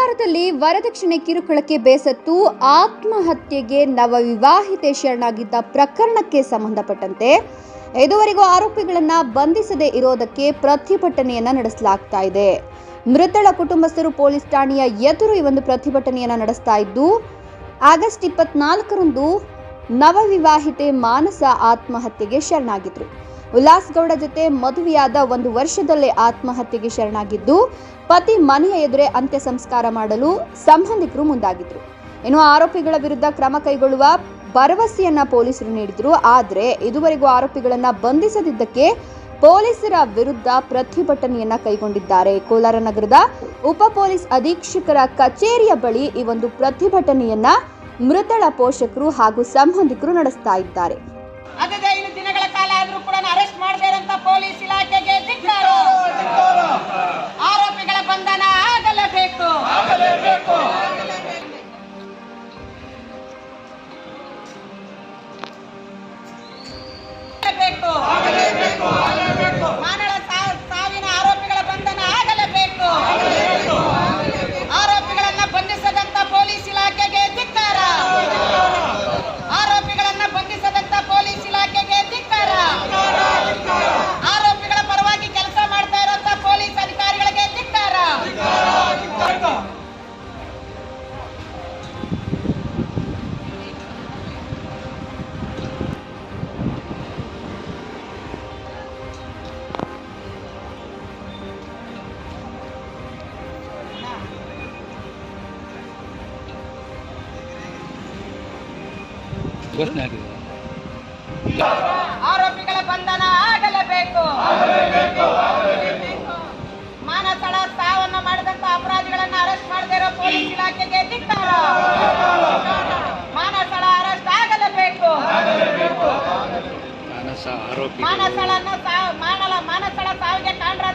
ಶಿವಮೊಗ್ಗದಲ್ಲಿ ವರದಕ್ಷಿಣೆ ಕಿರುಕುಳಕ್ಕೆ ಬೇಸತ್ತು ಆತ್ಮಹತ್ಯೆಗೆ ನವವಿವಾಹಿತೆ ಶರಣಾಗಿದ್ದ ಪ್ರಕರಣಕ್ಕೆ ಸಂಬಂಧಪಟ್ಟಂತೆ ಇದುವರೆಗೂ ಆರೋಪಿಗಳನ್ನು ಬಂಧಿಸದೇ ಇರೋದಕ್ಕೆ ಪ್ರತಿಭಟನೆಯನ್ನ ನಡೆಸಲಾಗ್ತಾ ಇದೆ. ಮೃತಳ ಕುಟುಂಬಸ್ಥರು ಪೊಲೀಸ್ ಠಾಣೆಯ ಎದುರು ಈ ಒಂದು ಪ್ರತಿಭಟನೆಯನ್ನ ನಡೆಸ್ತಾ ಇದ್ದು, ಆಗಸ್ಟ್ ಇಪ್ಪತ್ನಾಲ್ಕರಂದು ನವವಿವಾಹಿತೆ ಮಾನಸ ಆತ್ಮಹತ್ಯೆಗೆ ಶರಣಾಗಿದ್ರು. ಉಲ್ಲಾಸ್ ಗೌಡ ಜೊತೆ ಮದುವೆಯಾದ ಒಂದು ವರ್ಷದಲ್ಲೇ ಆತ್ಮಹತ್ಯೆಗೆ ಶರಣಾಗಿದ್ದು, ಪತಿ ಮನೆಯ ಎದುರೆ ಅಂತ್ಯ ಸಂಸ್ಕಾರ ಮಾಡಲು ಸಂಬಂಧಿಕರು ಮುಂದಾಗಿದ್ರು. ಇನ್ನು ಆರೋಪಿಗಳ ವಿರುದ್ಧ ಕ್ರಮ ಕೈಗೊಳ್ಳುವ ಭರವಸೆಯನ್ನ ಪೊಲೀಸರು ನೀಡಿದ್ರು. ಆದರೆ ಇದುವರೆಗೂ ಆರೋಪಿಗಳನ್ನ ಬಂಧಿಸದಿದ್ದಕ್ಕೆ ಪೊಲೀಸರ ವಿರುದ್ಧ ಪ್ರತಿಭಟನೆಯನ್ನ ಕೈಗೊಂಡಿದ್ದಾರೆ. ಕೋಲಾರ ನಗರದ ಉಪ ಪೊಲೀಸ್ ಅಧೀಕ್ಷಕರ ಕಚೇರಿಯ ಬಳಿ ಈ ಒಂದು ಪ್ರತಿಭಟನೆಯನ್ನ ಮೃತಳ ಪೋಷಕರು ಹಾಗೂ ಸಂಬಂಧಿಕರು ನಡೆಸ್ತಾ ಇದ್ದಾರೆ. ಘೋಷಣೆ ಆಗಿದೆ ಆರೋಪಿಗಳ ಬಂಧನ ಆಗಲೇಬೇಕು. ಮಾನಸಳ ಸಾವನ್ನ ಮಾಡಿದಂತ ಅಪರಾಧಿಗಳನ್ನ ಅರೆಸ್ಟ್ ಮಾಡದೇ ಇರೋ ಪೊಲೀಸ್ ಇಲಾಖೆಗೆ ಧಿಕ್ಕಾರ. ಮಾನಸಳ ಅರೆಸ್ಟ್ ಆಗಲೇಬೇಕು. ಮಾನಸಳನ್ನ ಮಾನಸಳ ಸಾವಿಗೆ ಕಾರಣರಾದಂತ